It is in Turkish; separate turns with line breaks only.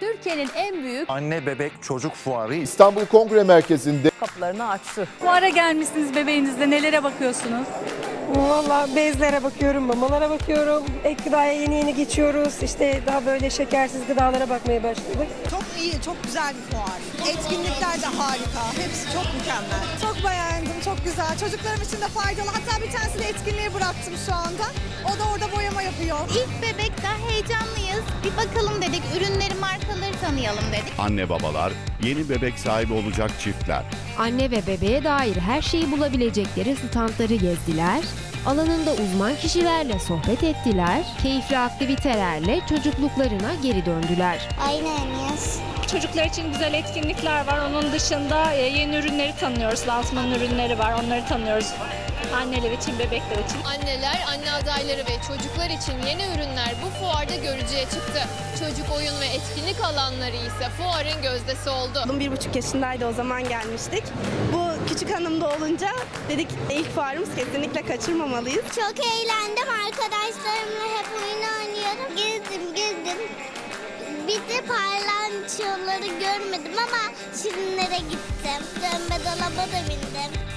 Türkiye'nin en büyük
Anne bebek çocuk fuarı
İstanbul Kongre Merkezi'nde
kapılarını açtı.
Fuara gelmişsiniz bebeğinizde nelere bakıyorsunuz?
Valla bezlere bakıyorum, mamalara bakıyorum. Ek gıdaya yeni yeni geçiyoruz. İşte daha böyle şekersiz gıdalara bakmaya başladık.
Çok iyi, çok güzel bir fuar. Etkinlikler de harika. Hepsi çok mükemmel. Çok beğendim, çok güzel. Çocuklarım için de faydalı. Hatta bir tanesini etkinliğe bıraktım şu anda. O da orada boyama yapıyor.
İlk bebekte heyecanlıyız. Bir bakalım dedik, ürünleri, markaları tanıyalım dedik.
Anne babalar, yeni bebek sahibi olacak çiftler.
Anne ve bebeğe dair her şeyi bulabilecekleri standları gezdiler, alanında uzman kişilerle sohbet ettiler, keyifli aktivitelerle çocukluklarına geri döndüler.
Aynen yes.
Çocuklar için güzel etkinlikler var. Onun dışında e, yeni ürünleri tanıyoruz. Lansman ürünleri var. Onları tanıyoruz. Anneler için, bebekler için.
Anneler, anne adayları ve çocuklar için yeni ürünler bu fuarda görücüye çıktı. Çocuk oyun ve etkinlik alanları ise fuarın gözdesi oldu.
Bir buçuk yaşındaydı o zaman gelmiştik. Bu küçük hanım da olunca dedik ilk fuarımız kesinlikle kaçırmamalıyız.
Çok eğlendim. Arkadaşlarımla hep oyun oynuyorum. Gezdim, gezdim. Bir de parlançoları görmedim ama şirinlere gittim. Dönme dolaba da bindim.